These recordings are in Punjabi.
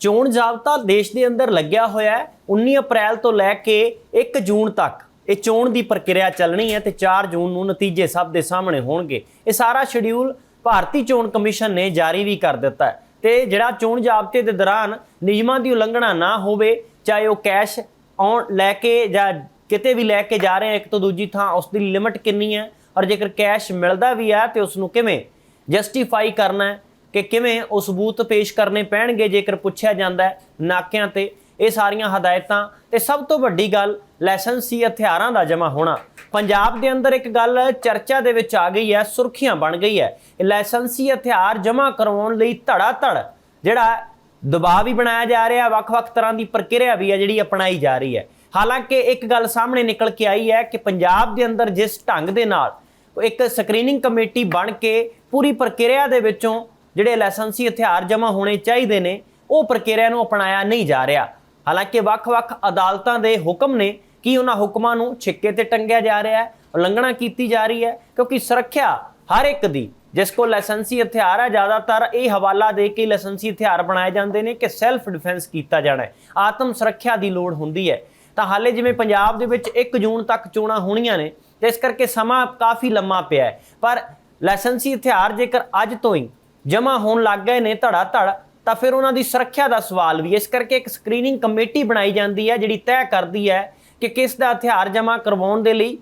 ਚੋਣ ਜ਼ਾਬਤਾ ਦੇਸ਼ ਦੇ ਅੰਦਰ ਲੱਗਿਆ ਹੋਇਆ ਹੈ। 19 ਅਪ੍ਰੈਲ ਤੋਂ ਲੈ ਕੇ 1 ਜੂਨ ਤੱਕ ਇਹ ਚੋਣ ਦੀ ਪ੍ਰਕਿਰਿਆ ਚੱਲਣੀ ਹੈ ਤੇ 4 ਜੂਨ ਨੂੰ ਨਤੀਜੇ ਸਭ ਦੇ ਸਾਹਮਣੇ ਹੋਣਗੇ। ਇਹ ਸਾਰਾ ਸ਼ਡਿਊਲ ਭਾਰਤੀ ਚੋਣ ਕਮਿਸ਼ਨ ਨੇ ਜਾਰੀ ਵੀ ਕਰ ਦਿੱਤਾ ਹੈ ਤੇ ਜਿਹੜਾ ਚੋਣ ਜ਼ਾਬਤੇ ਦੇ ਦੌਰਾਨ ਨਿਯਮਾਂ ਦੀ ਉਲੰਘਣਾ ਨਾ ਹੋਵੇ, ਚਾਹੇ ਉਹ ਕੈਸ਼ ਆਉਣ ਲੈ ਕੇ ਜਾਂ ਕਿਤੇ ਵੀ ਲੈ ਕੇ ਜਾ ਰਹੇ ਆ ਇੱਕ ਤੋਂ ਦੂਜੀ ਥਾਂ ਉਸ ਦੀ ਲਿਮਟ ਕਿੰਨੀ ਹੈ ਔਰ ਜੇਕਰ ਕੈਸ਼ ਮਿਲਦਾ ਵੀ ਹੈ ਤੇ ਉਸ ਨੂੰ ਕਿਵੇਂ ਜਸਟੀਫਾਈ ਕਰਨਾ ਹੈ ਕਿ ਕਿਵੇਂ ਉਹ ਸਬੂਤ ਪੇਸ਼ ਕਰਨੇ ਪੈਣਗੇ ਜੇਕਰ ਪੁੱਛਿਆ ਜਾਂਦਾ ਨਾਕਿਆਂ ਤੇ। ਇਹ ਸਾਰੀਆਂ ਹਦਾਇਤਾਂ ਤੇ ਸਭ ਤੋਂ ਵੱਡੀ ਗੱਲ ਲਾਇਸੈਂਸੀ ਹਥਿਆਰਾਂ ਦਾ ਜਮ੍ਹਾਂ ਹੋਣਾ। ਪੰਜਾਬ ਦੇ ਅੰਦਰ ਇੱਕ ਗੱਲ ਚਰਚਾ ਦੇ ਵਿੱਚ ਆ ਗਈ ਹੈ, ਸੁਰਖੀਆਂ ਬਣ ਗਈ ਹੈ। ਲਾਇਸੈਂਸੀ ਹਥਿਆਰ ਜਮ੍ਹਾਂ ਕਰਵਾਉਣ ਲਈ ਧੜਾ ਧੜ ਜਿਹੜਾ ਦਬਾਅ ਵੀ ਬਣਾਇਆ ਜਾ ਰਿਹਾ, ਵੱਖ-ਵੱਖ ਤਰ੍ਹਾਂ ਦੀ ਪ੍ਰਕਿਰਿਆ ਵੀ ਹੈ, ਜਿਹੜੀ ਅਪਣਾਈ ਜਾ ਰਹੀ ਹੈ। ਹਾਲਾਂਕਿ ਇੱਕ ਗੱਲ ਸਾਹਮਣੇ ਨਿਕਲ ਕੇ ਆਈ ਹੈ ਕਿ ਪੰਜਾਬ ਦੇ ਅੰਦਰ ਜਿਸ ਢੰਗ ਦੇ ਨਾਲ ਇੱਕ ਸਕਰੀਨਿੰਗ ਕਮੇਟੀ ਬਣ ਕੇ ਪੂਰੀ ਪ੍ਰਕਿਰਿਆ ਦੇ ਵਿੱਚੋਂ ਜਿਹੜੇ ਲਾਇਸੈਂਸੀ ਹਥਿਆਰ ਜਮ੍ਹਾਂ ਹੋਣੇ ਚਾਹੀਦੇ ਨੇ, ਉਹ ਪ੍ਰਕਿਰਿਆ ਨੂੰ ਅਪਣਾਇਆ ਨਹੀਂ ਜਾ ਰਿਹਾ। ਹਾਲਾਂਕਿ ਵੱਖ-ਵੱਖ ਅਦਾਲਤਾਂ ਦੇ ਹੁਕਮ ਨੇ ਕਿ ਉਹਨਾਂ ਹੁਕਮਾਂ ਨੂੰ ਛਿੱਕੇ ਤੇ ਟੰਗਿਆ ਜਾ ਰਿਹਾ ਹੈ, ਉਲੰਘਣਾ ਕੀਤੀ ਜਾ ਰਹੀ ਹੈ, ਕਿਉਂਕਿ ਸੁਰੱਖਿਆ ਹਰ ਇੱਕ ਦੀ, ਜਿਸ ਕੋਲ ਲਾਇਸੈਂਸੀ ਹਥਿਆਰ ਹੈ ਜ਼ਿਆਦਾਤਰ ਇਹ ਹਵਾਲਾ ਦੇ ਕੇ ਲਾਇਸੈਂਸੀ ਹਥਿਆਰ ਬਣਾਏ ਜਾਂਦੇ ਨੇ ਕਿ ਸੈਲਫ ਡਿਫੈਂਸ ਕੀਤਾ ਜਾਣਾ ਹੈ, ਆਤਮ ਸੁਰੱਖਿਆ ਦੀ ਲੋੜ ਹੁੰਦੀ ਹੈ। ਤਾਂ ਹਾਲੇ ਜਿਵੇਂ ਪੰਜਾਬ ਦੇ ਵਿੱਚ 1 ਜੂਨ ਤੱਕ ਚੋਣਾਂ ਹੋਣੀਆਂ ਨੇ, ਤੇ ਇਸ ਕਰਕੇ ਸਮਾਂ ਕਾਫੀ ਲੰਮਾ ਪਿਆ ਹੈ, ਪਰ ਲਾਇਸੈਂਸੀ ਹਥਿਆਰ ਜੇਕਰ ਅੱਜ ਤੋਂ ਹੀ ਜਮ੍ਹਾਂ ਹੋਣ ਲੱਗ ਗਏ ਨੇ ਧੜਾ ਧੜ ਤਾਂ ਫਿਰ ਉਹਨਾਂ ਦੀ ਸੁਰੱਖਿਆ ਦਾ ਸਵਾਲ ਵੀ ਹੈ। ਇਸ ਕਰਕੇ ਇੱਕ ਸਕਰੀਨਿੰਗ ਕਮੇਟੀ ਬਣਾਈ ਜਾਂਦੀ ਹੈ ਜਿਹੜੀ ਤੈਅ ਕਰਦੀ ਹੈ ਕਿ ਕਿਸ ਦਾ ਹਥਿਆਰ ਜਮ੍ਹਾਂ ਕਰਵਾਉਣ ਦੇ ਲਈ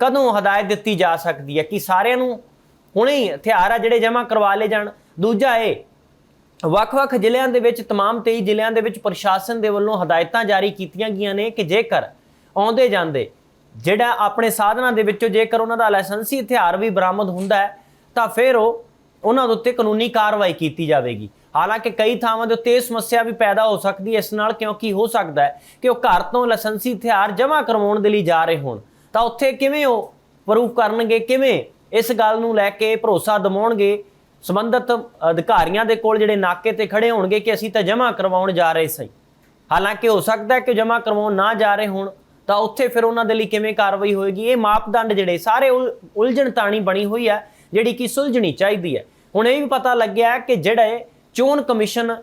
ਕਦੋਂ ਹਦਾਇਤ ਦਿੱਤੀ ਜਾ ਸਕਦੀ ਹੈ ਕਿ ਸਾਰਿਆਂ ਨੂੰ ਹੁਣੇ ਹੀ ਹਥਿਆਰ ਆ ਜਿਹੜੇ ਜਮ੍ਹਾਂ ਕਰਵਾ ਲਏ ਜਾਣ ਦੂਜਾ ਇਹ ਵੱਖ-ਵੱਖ ਜ਼ਿਲ੍ਹਿਆਂ ਦੇ ਵਿੱਚ तमाम 23 ਜ਼ਿਲ੍ਹਿਆਂ ਦੇ ਵਿੱਚ ਪ੍ਰਸ਼ਾਸਨ ਦੇ ਵੱਲੋਂ ਹਦਾਇਤਾਂ ਜਾਰੀ ਕੀਤੀਆਂ ਗਈਆਂ ਨੇ ਕਿ ਜੇਕਰ ਆਉਂਦੇ ਜਾਂਦੇ ਜਿਹੜਾ ਆਪਣੇ ਸਾਧਨਾਂ ਦੇ ਵਿੱਚੋਂ ਜੇਕਰ ਉਹਨਾਂ ਦਾ ਲਾਇਸੈਂਸੀ ਹਥਿਆਰ ਵੀ ਬਰਾਮਦ ਹੁੰਦਾ ਹੈ ਤਾਂ ਫਿਰ ਉਹ ਉਹਨਾਂ ਦੇ ਉੱਤੇ ਕਾਨੂੰਨੀ ਕਾਰਵਾਈ ਕੀਤੀ ਜਾਵੇਗੀ। ਹਾਲਾਂਕਿ ਕਈ ਥਾਵਾਂ ਦੇ ਉੱਤੇ ਇਹ ਸਮੱਸਿਆ ਵੀ ਪੈਦਾ ਹੋ ਸਕਦੀ ਹੈ। ਇਸ ਨਾਲ ਕਿਉਂਕਿ ਹੋ ਸਕਦਾ ਹੈ ਕਿ ਉਹ ਘਰ ਤੋਂ ਲਾਇਸੈਂਸੀ ਹਥਿਆਰ ਜਮ੍ਹਾਂ ਕਰਵਾਉਣ ਦੇ ਲਈ ਜਾ ਰਹੇ ਹੋਣ। ਤਾਂ ਉੱਥੇ ਕਿਵੇਂ ਉਹ ਪ੍ਰੂਫ ਕਰਨਗੇ, ਕਿਵੇਂ ਇਸ ਗੱਲ ਨੂੰ ਲੈ ਕੇ ਭਰੋਸਾ ਦਿਵਾਉਣਗੇ? ਸੰਬੰਧਿਤ ਅਧਿਕਾਰੀਆਂ ਦੇ ਕੋਲ ਜਿਹੜੇ ਨਾਕੇ ਤੇ ਖੜੇ ਹੋਣਗੇ ਕਿ ਅਸੀਂ ਤਾਂ ਜਮ੍ਹਾਂ ਕਰਵਾਉਣ ਜਾ ਰਹੇ ਸੀ ਹਾਲਾਂਕਿ ਹੋ ਸਕਦਾ ਹੈ ਕਿ ਜਮ੍ਹਾਂ ਕਰਵਾਉਣ ਨਾ ਜਾ ਰਹੇ ਹੋਣ, ਤਾਂ ਉੱਥੇ ਫਿਰ ਉਹਨਾਂ ਦੇ ਲਈ ਕਿਵੇਂ ਕਾਰਵਾਈ ਹੋਏਗੀ? ਇਹ ਮਾਪਦੰਡ ਜਿਹੜੇ ਸਾਰੇ ਉਲ- ਉਲਝਣ ਤਾਣੀ ਬਣੀ ਹੋਈ ਹੈ, ਜਿਹੜੀ ਕਿ ਸੁਲਝਣੀ ਚਾਹੀਦੀ ਹੈ। ਹੁਣ ਇਹ ਵੀ ਪਤਾ ਲੱਗਿਆ ਕਿ ਜਿਹੜੇ ਚੋਣ ਕਮਿਸ਼ਨ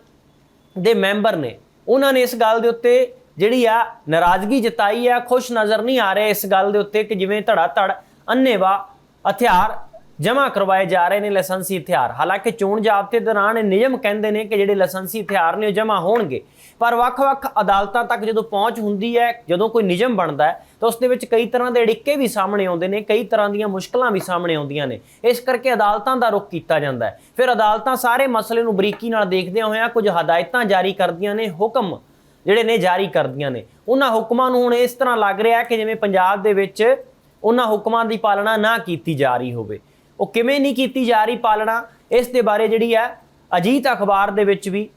ਦੇ ਮੈਂਬਰ ਨੇ, ਉਹਨਾਂ ਨੇ ਇਸ ਗੱਲ ਦੇ ਉੱਤੇ ਜਿਹੜੀ ਆ ਨਾਰਾਜ਼ਗੀ ਜਤਾਈ ਆ, ਖੁਸ਼ ਨਜ਼ਰ ਨਹੀਂ ਆ ਰਹੇ ਇਸ ਗੱਲ ਦੇ ਉੱਤੇ ਕਿ ਜਿਵੇਂ ਧੜਾ ਧੜ ਅੰਨੇਵਾ ਹਥਿਆਰ ਜਮ੍ਹਾਂ ਕਰਵਾਏ ਜਾ ਰਹੇ ਨੇ ਲਾਇਸੈਂਸੀ ਹਥਿਆਰ। ਹਾਲਾਂਕਿ ਚੋਣ ਜ਼ਾਬਤੇ ਦੌਰਾਨ ਇਹ ਨਿਯਮ ਕਹਿੰਦੇ ਨੇ ਕਿ ਜਿਹੜੇ ਲਾਇਸੈਂਸੀ ਹਥਿਆਰ ਨੇ ਉਹ ਜਮ੍ਹਾਂ ਹੋਣਗੇ। ਪਰ ਵੱਖ-ਵੱਖ ਅਦਾਲਤਾਂ ਤੱਕ ਜਦੋਂ ਪਹੁੰਚ ਹੁੰਦੀ ਹੈ, ਜਦੋਂ ਕੋਈ ਨਿਯਮ ਬਣਦਾ ਹੈ, ਤਾਂ ਉਸ ਦੇ ਵਿੱਚ ਕਈ ਤਰ੍ਹਾਂ ਦੇ ਅੜਿੱਕੇ ਵੀ ਸਾਹਮਣੇ ਆਉਂਦੇ ਨੇ, ਕਈ ਤਰ੍ਹਾਂ ਦੀਆਂ ਮੁਸ਼ਕਲਾਂ ਵੀ ਸਾਹਮਣੇ ਆਉਂਦੀਆਂ ਨੇ। ਇਸ ਕਰਕੇ ਅਦਾਲਤਾਂ ਦਾ ਰੁਖ ਕੀਤਾ ਜਾਂਦਾ ਹੈ। ਫਿਰ ਅਦਾਲਤਾਂ ਸਾਰੇ ਮਸਲੇ ਨੂੰ ਬਰੀਕੀ ਨਾਲ ਦੇਖਦਿਆਂ ਹੋਇਆਂ ਕੁਝ ਹਦਾਇਤਾਂ ਜਾਰੀ ਕਰਦੀਆਂ ਨੇ, ਹੁਕਮ ਜਿਹੜੇ ਨੇ ਜਾਰੀ ਕਰਦੀਆਂ ਨੇ। ਉਹਨਾਂ ਹੁਕਮਾਂ ਨੂੰ ਹੁਣ ਇਸ ਤਰ੍ਹਾਂ ਲੱਗ ਰਿਹਾ ਕਿ ਜਿਵੇਂ ਪੰਜਾਬ ਦੇ ਵਿੱਚ ਉਹਨਾਂ ਹੁਕਮਾਂ ਦੀ ਪਾਲਣਾ ਨਾ ਕੀਤੀ ਜਾ ਰਹੀ ਹੋਵੇ। ਉਹ ਕਿਵੇਂ ਨਹੀਂ ਕੀਤੀ ਜਾ ਰਹੀ ਪਾਲਣਾ, ਇਸ ਦੇ ਬਾਰੇ ਜਿਹੜੀ ਹੈ ਅਜੀਤ ਅਖਬਾਰ ਦੇ ਵਿੱਚ ਵੀ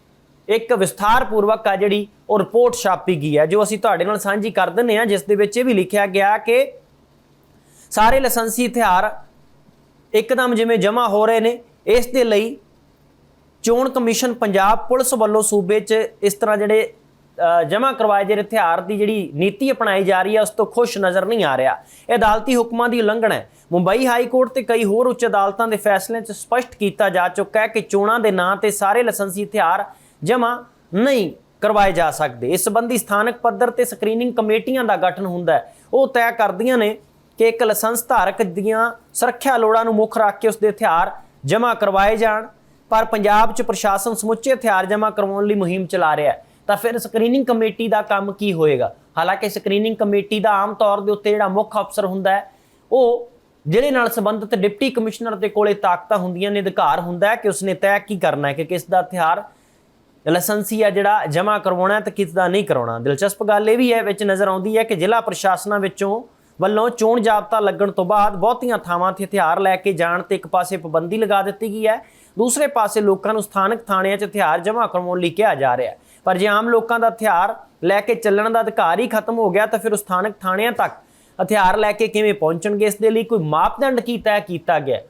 ਇੱਕ ਵਿਸਥਾਰਪੂਰਵਕ ਆ ਜਿਹੜੀ ਉਹ ਰਿਪੋਰਟ ਛਾਪੀ ਗਈ ਹੈ, ਜੋ ਅਸੀਂ ਤੁਹਾਡੇ ਨਾਲ ਸਾਂਝੀ ਕਰ ਦਿੰਨੇ ਆ ਜਿਸ ਦੇ ਵਿੱਚ ਇਹ ਵੀ ਲਿਖਿਆ ਗਿਆ ਕਿ ਸਾਰੇ ਲਾਇਸੈਂਸੀ ਹਥਿਆਰ ਇੱਕਦਮ ਜਿਵੇਂ ਜਮ੍ਹਾਂ ਹੋ ਰਹੇ ਨੇ, ਇਸ ਦੇ ਲਈ ਚੋਣ ਕਮਿਸ਼ਨ ਪੰਜਾਬ ਪੁਲਿਸ ਵੱਲੋਂ ਸੂਬੇ 'ਚ ਇਸ ਤਰ੍ਹਾਂ ਜਿਹੜੇ ਜਮ੍ਹਾਂ ਕਰਵਾਏ ਜਿਹੜੇ ਹਥਿਆਰ ਦੀ ਜਿਹੜੀ ਨੀਤੀ ਅਪਣਾਈ ਜਾ ਰਹੀ ਹੈ, ਉਸ ਤੋਂ ਖੁਸ਼ ਨਜ਼ਰ ਨਹੀਂ ਆ ਰਿਹਾ। ਇਹ ਅਦਾਲਤੀ ਹੁਕਮਾਂ ਦੀ ਉਲੰਘਣਾ ਹੈ। ਮੁੰਬਈ ਹਾਈ ਕੋਰਟ ਤੇ ਕਈ ਹੋਰ ਉੱਚ ਅਦਾਲਤਾਂ ਦੇ ਫੈਸਲਿਆਂ 'ਚ ਸਪਸ਼ਟ ਕੀਤਾ ਜਾ ਚੁੱਕਾ ਹੈ ਕਿ ਚੋਣਾਂ ਦੇ ਨਾਂ ਤੇ ਸਾਰੇ ਲਾਇਸੈਂਸੀ ਹਥਿਆਰ ਜਮ੍ਹਾਂ ਨਹੀਂ ਕਰਵਾਏ ਜਾ ਸਕਦੇ। ਇਸ ਸੰਬੰਧੀ ਸਥਾਨਕ ਪੱਧਰ ਤੇ ਸਕਰੀਨਿੰਗ ਕਮੇਟੀਆਂ ਦਾ ਗਠਨ ਹੁੰਦਾ ਹੈ। ਉਹ ਤੈਅ ਕਰਦੀਆਂ ਨੇ ਕਿ ਇੱਕ ਲਾਇਸੈਂਸ ਧਾਰਕ ਦੀਆਂ ਸੁਰੱਖਿਆ ਲੋੜਾਂ ਨੂੰ ਮੁੱਖ ਰੱਖ ਕੇ ਉਸ ਦੇ ਹਥਿਆਰ ਜਮ੍ਹਾਂ ਕਰਵਾਏ ਜਾਣ, ਪਰ ਪੰਜਾਬ 'ਚ ਪ੍ਰਸ਼ਾਸਨ ਸਮੁੱਚੇ ਹਥਿਆਰ ਜਮ੍ਹਾਂ ਕਰਵਾਉਣ ਲਈ ਮੁਹਿੰਮ ਚਲਾ ਰਿਹਾ ਹੈ। ਤਾਂ ਫਿਰ ਸਕਰੀਨਿੰਗ ਕਮੇਟੀ ਦਾ ਕੰਮ ਕੀ ਹੋਏਗਾ? ਹਾਲਾਂਕਿ ਸਕਰੀਨਿੰਗ ਕਮੇਟੀ ਦਾ ਆਮ ਤੌਰ ਦੇ ਉੱਤੇ ਜਿਹੜਾ ਮੁੱਖ ਅਫਸਰ ਹੁੰਦਾ ਹੈ, ਉਹ ਜਿਹੜੇ ਨਾਲ ਸੰਬੰਧਿਤ ਡਿਪਟੀ ਕਮਿਸ਼ਨਰ ਦੇ ਕੋਲੇ ਤਾਕਤਾਂ ਹੁੰਦੀਆਂ ਨੇ, ਅਧਿਕਾਰ ਹੁੰਦਾ ਹੈ ਕਿ ਉਸਨੇ ਤੈਅ ਕੀ ਕਰਨਾ ਹੈ ਕਿ ਕਿਸ ਦਾ ਹਥਿਆਰ ਲਾਇਸੈਂਸੀ ਆ ਜਿਹੜਾ ਜਮ੍ਹਾਂ ਕਰਵਾਉਣਾ ਹੈ ਤੇ ਕਿਸ ਦਾ ਨਹੀਂ ਕਰਾਉਣਾ ਦਿਲਚਸਪ ਗੱਲ ਇਹ ਵੀ ਹੈ, ਵਿੱਚ ਨਜ਼ਰ ਆਉਂਦੀ ਹੈ ਕਿ ਜ਼ਿਲ੍ਹਾ ਪ੍ਰਸ਼ਾਸਨਾਂ ਵਿੱਚੋਂ ਵੱਲੋਂ ਚੋਣ ਜਾਬਤਾ ਲੱਗਣ ਤੋਂ ਬਾਅਦ ਬਹੁਤੀਆਂ ਥਾਵਾਂ ਤੇ ਹਥਿਆਰ ਲੈ ਕੇ ਜਾਣ ਤੇ ਇੱਕ ਪਾਸੇ ਪਾਬੰਦੀ ਲਗਾ ਦਿੱਤੀ ਗਈ ਹੈ। ਦੂਸਰੇ ਪਾਸੇ ਲੋਕਾਂ ਨੂੰ ਸਥਾਨਕ ਥਾਣਿਆਂ 'ਚ ਹਥਿਆਰ ਜਮ੍ਹਾਂ ਕਰਵਾਉਣ ਲਈ ਕਿਹਾ ਜਾ ਰਿਹਾ ਪਰ ਜੇ ਆਮ ਲੋਕਾਂ ਦਾ ਹਥਿਆਰ ਲੈ ਕੇ ਚੱਲਣ ਦਾ ਅਧਿਕਾਰ ਹੀ ਖਤਮ ਹੋ ਗਿਆ, ਤਾਂ ਫਿਰ ਉਹ ਸਥਾਨਕ ਥਾਣਿਆਂ ਤੱਕ ਹਥਿਆਰ ਲੈ ਕੇ ਕਿਵੇਂ ਪਹੁੰਚਣਗੇ? ਇਸ ਦੇ ਲਈ ਕੋਈ ਮਾਪਦੰਡ ਕੀ ਤੈਅ ਕੀਤਾ ਗਿਆ?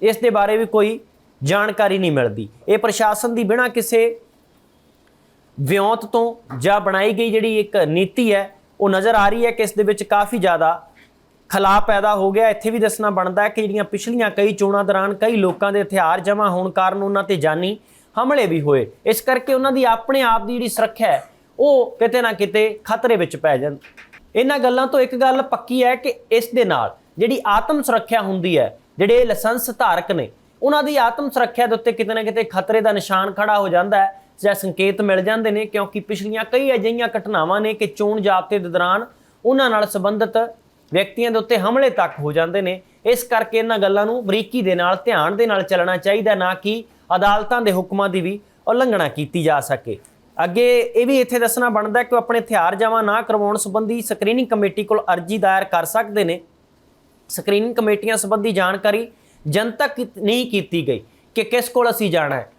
ਇਸ ਦੇ ਬਾਰੇ ਵੀ ਕੋਈ ਜਾਣਕਾਰੀ ਨਹੀਂ ਮਿਲਦੀ। ਇਹ ਪ੍ਰਸ਼ਾਸਨ ਦੀ ਬਿਨਾਂ ਕਿਸੇ ਵਿਉਂਤ ਤੋਂ ਜਾਂ ਬਣਾਈ ਗਈ ਜਿਹੜੀ ਇੱਕ ਨੀਤੀ ਹੈ, ਉਹ ਨਜ਼ਰ ਆ ਰਹੀ ਹੈ ਕਿ ਇਸ ਦੇ ਵਿੱਚ ਕਾਫੀ ਜ਼ਿਆਦਾ ਖਲਾ ਪੈਦਾ ਹੋ ਗਿਆ। ਇੱਥੇ ਵੀ ਦੱਸਣਾ ਬਣਦਾ ਹੈ ਕਿ ਜਿਹੜੀਆਂ ਪਿਛਲੀਆਂ ਕਈ ਚੋਣਾਂ ਦੌਰਾਨ ਕਈ ਲੋਕਾਂ ਦੇ ਹਥਿਆਰ ਜਮ੍ਹਾਂ ਹੋਣ ਕਾਰਨ ਉਹਨਾਂ ਤੇ ਜਾਨੀ ਹਮਲੇ ਵੀ ਹੋਏ। ਇਸ ਕਰਕੇ ਉਹਨਾਂ ਦੀ ਆਪਣੇ ਆਪ ਦੀ ਜਿਹੜੀ ਸੁਰੱਖਿਆ ਹੈ, ਉਹ ਕਿਤੇ ਨਾ ਕਿਤੇ ਖਤਰੇ ਵਿੱਚ ਪੈ ਜਾਂਦੀ ਇਹਨਾਂ ਗੱਲਾਂ ਤੋਂ ਇੱਕ ਗੱਲ ਪੱਕੀ ਹੈ ਕਿ ਇਸ ਦੇ ਨਾਲ ਜਿਹੜੀ ਆਤਮ ਸੁਰੱਖਿਆ ਹੁੰਦੀ ਹੈ, ਜਿਹੜੇ ਲਾਇਸੈਂਸ ਧਾਰਕ ਨੇ, ਉਹਨਾਂ ਦੀ ਆਤਮ ਸੁਰੱਖਿਆ ਦੇ ਉੱਤੇ ਕਿਤੇ ਨਾ ਕਿਤੇ ਖਤਰੇ ਦਾ ਨਿਸ਼ਾਨ ਖੜਾ ਹੋ ਜਾਂਦਾ ਹੈ, ਜਾਂ ਸੰਕੇਤ ਮਿਲ ਜਾਂਦੇ ਨੇ, ਕਿਉਂਕਿ ਪਿਛਲੀਆਂ ਕਈ ਅਜਿਹੀਆਂ ਘਟਨਾਵਾਂ ਨੇ ਕਿ ਚੋਣ ਜ਼ਾਬਤੇ ਦੇ ਦੌਰਾਨ ਉਹਨਾਂ ਨਾਲ ਸੰਬੰਧਿਤ ਵਿਅਕਤੀਆਂ ਦੇ ਉੱਤੇ ਹਮਲੇ ਤੱਕ ਹੋ ਜਾਂਦੇ ਨੇ। ਇਸ ਕਰਕੇ ਇਹਨਾਂ ਗੱਲਾਂ ਨੂੰ ਬਰੀਕੀ ਦੇ ਨਾਲ, ਧਿਆਨ ਦੇ ਨਾਲ ਚੱਲਣਾ ਚਾਹੀਦਾ ਨਾ ਕਿ ਅਦਾਲਤਾਂ ਦੇ ਹੁਕਮਾਂ ਦੀ ਵੀ ਉਲੰਘਣਾ ਕੀਤੀ ਜਾ ਸਕੇ। ਅੱਗੇ ਇਹ ਵੀ ਇੱਥੇ ਦੱਸਣਾ ਬਣਦਾ ਕਿ ਉਹ ਆਪਣੇ ਹਥਿਆਰ ਜਮ੍ਹਾਂ ਨਾ ਕਰਵਾਉਣ ਸੰਬੰਧੀ ਸਕਰੀਨਿੰਗ ਕਮੇਟੀ ਕੋਲ ਅਰਜ਼ੀ ਦਾਇਰ ਕਰ ਸਕਦੇ ਨੇ ਸਕਰੀਨਿੰਗ ਕਮੇਟੀਆਂ ਸੰਬੰਧੀ ਜਾਣਕਾਰੀ ਜਨਤਕ ਕੀਤ- ਨਹੀਂ ਕੀਤੀ ਗਈ ਕਿ ਕਿਸ ਕੋਲ ਅਸੀਂ ਜਾਣਾ ਹੈ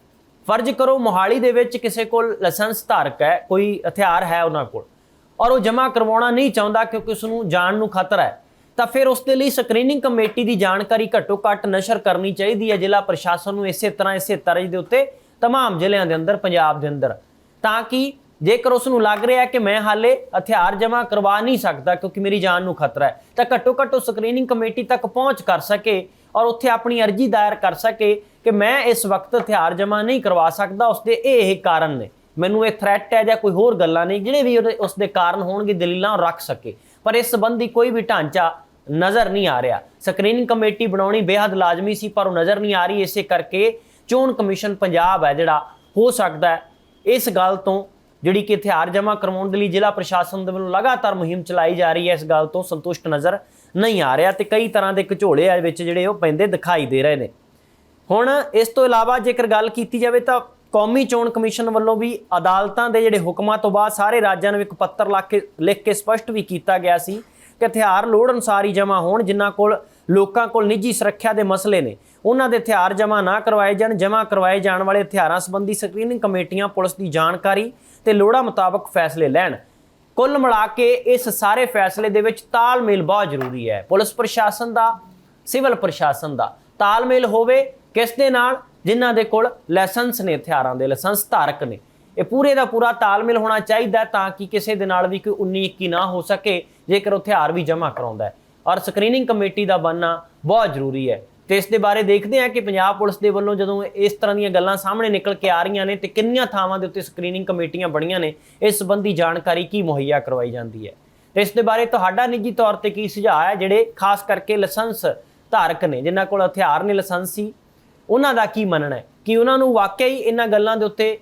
ਫਰਜ਼ ਕਰੋ ਮੋਹਾਲੀ ਦੇ ਵਿੱਚ ਕਿਸੇ ਕੋਲ ਲਾਇਸੈਂਸ ਧਾਰਕ ਹੈ ਕੋਈ ਹਥਿਆਰ ਹੈ ਉਹਨਾਂ ਕੋਲ ਔਰ ਉਹ ਜਮ੍ਹਾਂ ਕਰਵਾਉਣਾ ਨਹੀਂ ਚਾਹੁੰਦਾ ਕਿਉਂਕਿ ਉਸ ਨੂੰ ਜਾਣ ਨੂੰ ਖਤਰਾ ਹੈ ਤਾਂ ਫਿਰ ਉਸ ਦੇ ਲਈ ਸਕਰੀਨਿੰਗ ਕਮੇਟੀ ਦੀ ਜਾਣਕਾਰੀ ਘੱਟੋ ਘੱਟ ਨਸ਼ਰ ਕਰਨੀ ਚਾਹੀਦੀ ਹੈ ਜ਼ਿਲ੍ਹਾ ਪ੍ਰਸ਼ਾਸਨ ਨੂੰ ਇਸੇ ਤਰ੍ਹਾਂ ਇਸੇ ਤਰ੍ਹਾਂ ਦੇ ਉੱਤੇ तमाम ਜ਼ਿਲ੍ਹਿਆਂ ਦੇ ਅੰਦਰ ਪੰਜਾਬ ਦੇ ਅੰਦਰ ਤਾਂ ਕਿ ਜੇਕਰ ਉਸ ਨੂੰ ਲੱਗ ਰਿਹਾ ਕਿ ਮੈਂ ਹਾਲੇ ਹਥਿਆਰ ਜਮ੍ਹਾਂ ਕਰਵਾ ਨਹੀਂ ਸਕਦਾ ਕਿਉਂਕਿ ਮੇਰੀ ਜਾਨ ਨੂੰ ਖਤਰਾ ਹੈ, ਤਾਂ ਘੱਟੋ ਘੱਟ ਉਹ ਸਕਰੀਨਿੰਗ ਕਮੇਟੀ ਤੱਕ ਪਹੁੰਚ ਕਰ ਸਕੇ ਔਰ ਉੱਥੇ ਆਪਣੀ ਅਰਜ਼ੀ ਦਾਇਰ ਕਰ ਸਕੇ ਕਿ ਮੈਂ ਇਸ ਵਕਤ ਹਥਿਆਰ ਜਮ੍ਹਾਂ ਨਹੀਂ ਕਰਵਾ ਸਕਦਾ ਉਸ ਦੇ ਇਹ ਇਹ ਕਾਰਨ ਨੇ। ਮੈਨੂੰ ਇਹ ਥ੍ਰੈਟ ਹੈ ਜਾਂ ਕੋਈ ਹੋਰ ਗੱਲਾਂ ਨਹੀਂ ਜਿਹੜੇ ਵੀ ਉਹਦੇ- ਉਸ ਦੇ ਕਾਰਨ ਹੋਣਗੇ, ਦਲੀਲਾਂ ਉਹ ਰੱਖ ਸਕੇ। ਪਰ ਇਸ ਸੰਬੰਧੀ ਕੋਈ ਵੀ ਢਾਂਚਾ ਨਜ਼ਰ ਨਹੀਂ ਆ ਰਿਹਾ। ਸਕਰੀਨਿੰਗ ਕਮੇਟੀ ਬਣਾਉਣੀ ਬੇहद ਲਾਜ਼ਮੀ ਸੀ, ਪਰ ਉਹ ਨਜ਼ਰ ਨਹੀਂ ਆ ਰਹੀ, ਇਸੇ ਕਰਕੇ ਚੋਣ ਕਮਿਸ਼ਨ ਪੰਜਾਬ ਹੈ ਜਿਹੜਾ ਹੋ ਸਕਦਾ ਹੈ ਇਸ ਗੱਲ ਤੋਂ ਜਿਹੜੀ ਕਿ ਹਥਿਆਰ ਜਮ੍ਹਾਂ ਕਰਵਾਉਣ ਦੇ ਲਈ ਜ਼ਿਲ੍ਹਾ ਪ੍ਰਸ਼ਾਸਨ ਦੇ ਵੱਲੋਂ ਲਗਾਤਾਰ ਮੁਹਿੰਮ ਚਲਾਈ ਜਾ ਰਹੀ ਹੈ, ਇਸ ਗੱਲ ਤੋਂ ਸੰਤੁਸ਼ਟ ਨਜ਼ਰ ਨਹੀਂ ਆ ਰਿਹਾ ਤੇ ਕਈ ਤਰ੍ਹਾਂ ਦੇ ਘਚੋਲੇ ਆ ਵਿੱਚ ਜਿਹੜੇ ਉਹ ਪੈਂਦੇ ਦਿਖਾਈ ਦੇ ਰਹੇ ਨੇ। ਹੁਣ ਇਸ ਤੋਂ ਇਲਾਵਾ ਜੇਕਰ ਗੱਲ ਕੀਤੀ ਜਾਵੇ ਤਾਂ ਕੌਮੀ ਚੋਣ ਕਮਿਸ਼ਨ ਵੱਲੋਂ ਵੀ ਅਦਾਲਤਾਂ ਦੇ ਜਿਹੜੇ ਹੁਕਮਾਂ ਤੋਂ ਬਾਅਦ ਸਾਰੇ ਰਾਜਾਂ ਨੂੰ ਇੱਕ ਪੱਤਰ ਲਿਖ ਕੇ ਲਿਖ ਕੇ ਸਪਸ਼ਟ ਵੀ ਕੀਤਾ ਗਿਆ ਸੀ ਕਿ ਹਥਿਆਰ ਲੋੜ ਅਨੁਸਾਰ ਹੀ ਜਮ੍ਹਾਂ ਹੋਣ, ਜਿਨ੍ਹਾਂ ਕੋਲ ਲੋਕਾਂ ਕੋਲ ਨਿੱਜੀ ਸੁਰੱਖਿਆ ਦੇ ਮਸਲੇ ਨੇ। ਉਹਨਾਂ ਦੇ ਹਥਿਆਰ ਜਮ੍ਹਾਂ ਨਾ ਕਰਵਾਏ ਜਾਣ, ਜਮ੍ਹਾਂ ਕਰਵਾਏ ਜਾਣ ਵਾਲੇ ਹਥਿਆਰਾਂ ਸੰਬੰਧੀ ਸਕਰੀਨਿੰਗ ਕਮੇਟੀਆਂ, ਪੁਲਿਸ ਦੀ ਜਾਣਕਾਰੀ ਤੇ ਲੋੜਾਂ ਮੁਤਾਬਕ ਫੈਸਲੇ ਲੈਣ। ਕੁੱਲ ਮਿਲਾ ਕੇ ਇਸ ਸਾਰੇ ਫੈਸਲੇ ਦੇ ਵਿੱਚ ਤਾਲਮੇਲ ਬਹੁਤ ਜ਼ਰੂਰੀ ਹੈ। ਪੁਲਿਸ ਪ੍ਰਸ਼ਾਸਨ ਦਾ, ਸਿਵਲ ਪ੍ਰਸ਼ਾਸਨ ਦਾ ਤਾਲਮੇਲ ਹੋਵੇ ਕਿਸ ਦੇ ਨਾਲ, ਜਿਨ੍ਹਾਂ ਦੇ ਕੋਲ ਲਾਇਸੈਂਸ ਨੇ, ਹਥਿਆਰਾਂ ਦੇ ਲਾਇਸੈਂਸ ਧਾਰਕ ਨੇ। ਇਹ ਪੂਰੇ ਦਾ ਪੂਰਾ ਤਾਲਮੇਲ ਹੋਣਾ ਚਾਹੀਦਾ ਤਾਂ ਕਿ ਕਿਸੇ ਦੇ ਨਾਲ ਵੀ ਕੋਈ 19 21 ਨਾ ਹੋ ਸਕੇ, ਜੇਕਰ ਉਹ ਹਥਿਆਰ ਵੀ ਜਮ੍ਹਾਂ ਕਰਾਉਂਦਾ ਹੈ। ਔਰ ਸਕਰੀਨਿੰਗ ਕਮੇਟੀ ਦਾ ਬਣਨਾ ਬਹੁਤ ਜ਼ਰੂਰੀ ਹੈ। ਤੇ ਇਸ ਦੇ ਬਾਰੇ ਦੇਖਦੇ ਹਾਂ ਕਿ ਪੰਜਾਬ ਪੁਲਿਸ ਦੇ ਵੱਲੋਂ ਜਦੋਂ ਇਸ ਤਰ੍ਹਾਂ ਦੀਆਂ ਗੱਲਾਂ ਸਾਹਮਣੇ ਨਿਕਲ ਕੇ ਆ ਰਹੀਆਂ ਨੇ ਤੇ ਕਿੰਨੀਆਂ ਥਾਵਾਂ ਦੇ ਉੱਤੇ ਸਕਰੀਨਿੰਗ ਕਮੇਟੀਆਂ ਬਣੀਆਂ ਨੇ, ਇਸ ਸੰਬੰਧੀ ਜਾਣਕਾਰੀ ਕੀ ਮੁਹੱਈਆ ਕਰਵਾਈ ਜਾਂਦੀ ਹੈ। ਤੇ ਇਸ ਦੇ ਬਾਰੇ ਤੁਹਾਡਾ ਨਿੱਜੀ ਤੌਰ ਤੇ ਕੀ ਸੁਝਾਅ ਹੈ, ਜਿਹੜੇ ਖਾਸ ਕਰਕੇ ਲਾਇਸੈਂਸ ਧਾਰਕ ਨੇ, ਜਿਨ੍ਹਾਂ ਕੋਲ ਹਥਿਆਰ ਨੇ ਲਾਇਸੈਂਸ ਸੀ ਉਹਨਾਂ ਦਾ ਕੀ ਮੰਨਣਾ ਹੈ? ਕਿ ਉਹਨਾਂ ਨੂੰ ਵਾਕਿਆ ਹੀ ਇਹਨਾਂ ਗੱਲਾਂ ਦੇ ਉੱਤੇ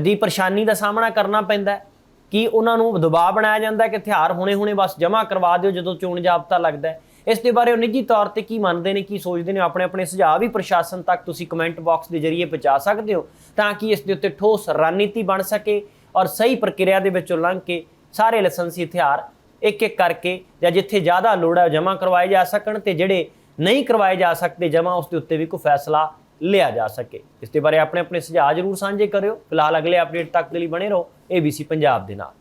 ਦੀ ਪਰੇਸ਼ਾਨੀ ਦਾ ਸਾਹਮਣਾ ਕਰਨਾ ਪੈਂਦਾ ਹੈ? ਕਿ ਉਹਨਾਂ ਨੂੰ ਦਬਾਅ ਬਣਾਇਆ ਜਾਂਦਾ ਕਿ ਹਥਿਆਰ ਹੁਣੇ-ਹੁਣੇ ਬਸ ਜਮ੍ਹਾਂ ਕਰਵਾ ਦਿਓ ਜਦੋਂ ਚੋਣ ਜਾਬਤਾ ਲੱਗਦਾ ਹੈ? ਇਸ ਦੇ ਬਾਰੇ ਉਹ ਨਿੱਜੀ ਤੌਰ ਤੇ ਕੀ ਮੰਨਦੇ ਨੇ, ਕੀ ਸੋਚਦੇ ਨੇ? ਆਪਣੇ ਆਪਣੇ ਸੁਝਾਅ ਵੀ ਪ੍ਰਸ਼ਾਸਨ ਤੱਕ ਤੁਸੀਂ ਕਮੈਂਟ ਬਾਕਸ ਦੇ ਜ਼ਰੀਏ ਪਹੁੰਚਾ ਸਕਦੇ ਹੋ ਤਾਂ ਕਿ ਇਸ ਦੇ ਉੱਤੇ ਠੋਸ ਰਣਨੀਤੀ ਬਣ ਸਕੇ ਔਰ ਸਹੀ ਪ੍ਰਕਿਰਿਆ ਦੇ ਵਿੱਚੋਂ ਲੰਘ ਕੇ ਸਾਰੇ ਲਾਇਸੈਂਸੀ ਹਥਿਆਰ ਇੱਕ ਇੱਕ ਕਰਕੇ ਜਾਂ ਜਿੱਥੇ ਜ਼ਿਆਦਾ ਲੋੜ ਹੈ ਜਮ੍ਹਾਂ ਕਰਵਾਏ ਜਾ ਸਕਣ ਤੇ ਜਿਹੜੇ ਨਹੀਂ ਕਰਵਾਏ ਜਾ ਸਕਦੇ ਜਮ੍ਹਾਂ ਉਸ ਦੇ ਉੱਤੇ ਵੀ ਕੋਈ ਫੈਸਲਾ ਲਿਆ ਜਾ ਸਕੇ। ਇਸ ਦੇ ਬਾਰੇ ਆਪਣੇ ਆਪਣੇ ਸੁਝਾਅ ਜ਼ਰੂਰ ਸਾਂਝੇ ਕਰਿਓ। ਫਿਲਹਾਲ ਅਗਲੇ ਅਪਡੇਟ ਤੱਕ ਦੇ ਲਈ ਬਣੇ ਰਹੋ। ABC ਪੰਜਾਬ ਦੇ ਨਾਲ।